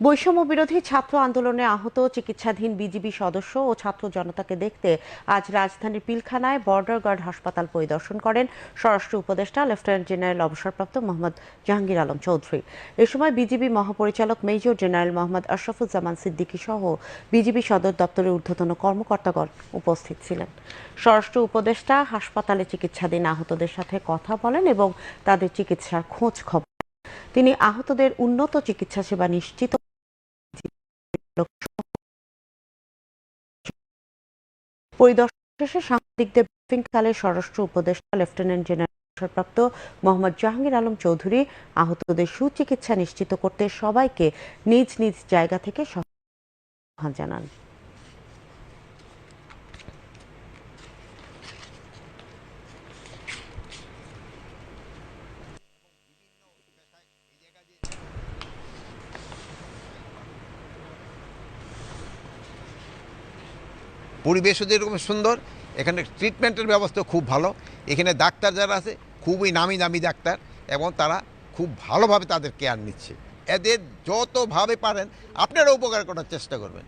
বৈষম্য বিরোধী ছাত্র আন্দোলনে আহত চিকিৎসাধীন বিজিবি সদস্য ও ছাত্র জনতাকে দেখতে আজ রাজধানীর পিলখানায় বর্ডার গার্ড হাসপাতাল পরিদর্শন করেন স্বরাষ্ট্র উপদেষ্টা লেফটেন্যান্ট জেনারেল অবসরপ্রাপ্ত মোহাম্মদ জাহাঙ্গীর আলম চৌধুরী। এ সময় বিজিবি মহাপরিচালক মেজর জেনারেল মোহাম্মদ আশরাফুজ্জামান সিদ্দিকী সহ বিজিবি সদর দপ্তরের ঊর্ধ্বতন কর্মকর্তাগণ উপস্থিত ছিলেন। স্বরাষ্ট্র উপদেষ্টা হাসপাতালে চিকিৎসাধীন আহতদের সাথে কথা বলেন এবং তাদের চিকিৎসার খোঁজ খবর। তিনি আহতদের উন্নত চিকিৎসা সেবা নিশ্চিত পরিদর্শন শেষে সাংবাদিকদের স্বরাষ্ট্র উপদেষ্টা লেফটেন্যান্ট জেনারেল অবসরপ্রাপ্ত মোহাম্মদ জাহাঙ্গীর আলম চৌধুরী আহতদের সুচিকিৎসা নিশ্চিত করতে সবাইকে নিজ নিজ জায়গা থেকে জানান। পরিবেশও যেরকম সুন্দর। এখানে ট্রিটমেন্টের ব্যবস্থা খুব ভালো। এখানে ডাক্তার যারা আছে, খুবই নামি দামি ডাক্তার এবং তারা খুব ভালোভাবে তাদের কেয়ার নিচ্ছে। এদের যতভাবে পারেন আপনারা উপকার করার চেষ্টা করবেন।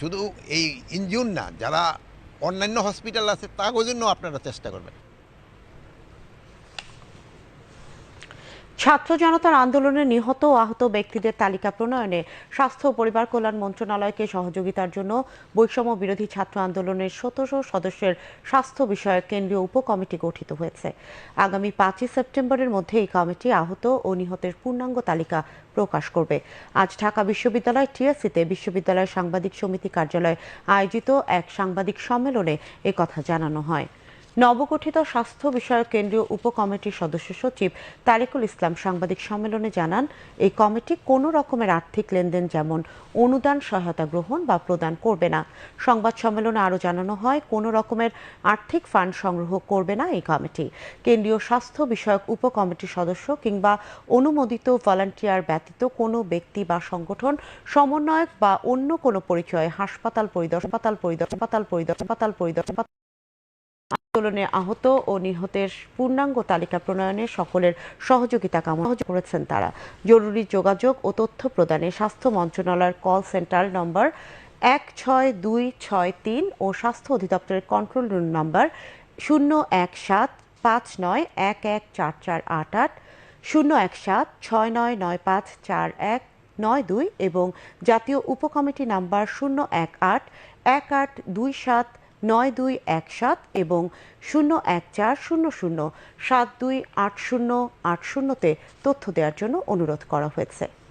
শুধু এই ইঞ্জিন না, যারা অন্যান্য হসপিটাল আছে তার জন্য আপনারা চেষ্টা করবেন। ছাত্র জনতার আন্দোলনে নিহত ও আহত ব্যক্তিদের তালিকা প্রণয়নে স্বাস্থ্য ও পরিবার কল্যাণ মন্ত্রণালয়কে সহযোগিতার জন্য বৈষম্য বিরোধী ছাত্র আন্দোলনের সতেরো সদস্যের স্বাস্থ্য বিষয়ক কেন্দ্রীয় উপকমিটি গঠিত হয়েছে। আগামী পাঁচই সেপ্টেম্বরের মধ্যে এই কমিটি আহত ও নিহতের পূর্ণাঙ্গ তালিকা প্রকাশ করবে। আজ ঢাকা বিশ্ববিদ্যালয় টিএসসিতে বিশ্ববিদ্যালয় সাংবাদিক সমিতি কার্যালয়ে আয়োজিত এক সাংবাদিক সম্মেলনে কথা জানানো হয়। নবগঠিত স্বাস্থ্য বিষয়ক কেন্দ্রীয় উপকমিটির সদস্য সচিব তারিকুল ইসলাম সাংবাদিক সম্মেলনে জানান, এই কমিটি কোনো রকমের আর্থিক লেনদেন যেমন অনুদান, সহায়তা গ্রহণ বা প্রদান করবে না। সংবাদ সম্মেলনে আরও জানানো হয়, কোনো রকমের আর্থিক ফান্ড সংগ্রহ করবে না এই কমিটি। কেন্দ্রীয় স্বাস্থ্য বিষয়ক উপকমিটির সদস্য কিংবা অনুমোদিত ভলান্টিয়ার ব্যতীত কোনো ব্যক্তি বা সংগঠন, সমন্বয়ক বা অন্য কোনো পরিচয়ে হাসপাতাল পরিদর্শন হাসপাতাল পরিদর্শন হাসপাতাল পরিদর্শন হাসপাতাল পরিদর্শন আন্দোলনে আহত ও নিহতের পূর্ণাঙ্গ তালিকা প্রণয়নে সকলের সহযোগিতা কামনা করেছেন তারা। জরুরি যোগাযোগ ও তথ্য প্রদানে স্বাস্থ্য মন্ত্রণালয়ের কল সেন্টার নম্বর এক ছয় দুই ছয় তিন ও স্বাস্থ্য অধিদপ্তরের কন্ট্রোল রুম নম্বর শূন্য এক সাত পাঁচ নয় এক এক চার চার আট আট, শূন্য এক সাত ছয় নয় নয় পাঁচ চার এক নয় দুই এবং জাতীয় উপকমিটি নাম্বার শূন্য এক আট এক আট দুই সাত নয় দুই এক সাত এবং শূন্য এক চার শূন্য শূন্য সাত দুই আট শূন্য আট শূন্যতে তথ্য দেওয়ার জন্য অনুরোধ করা হয়েছে।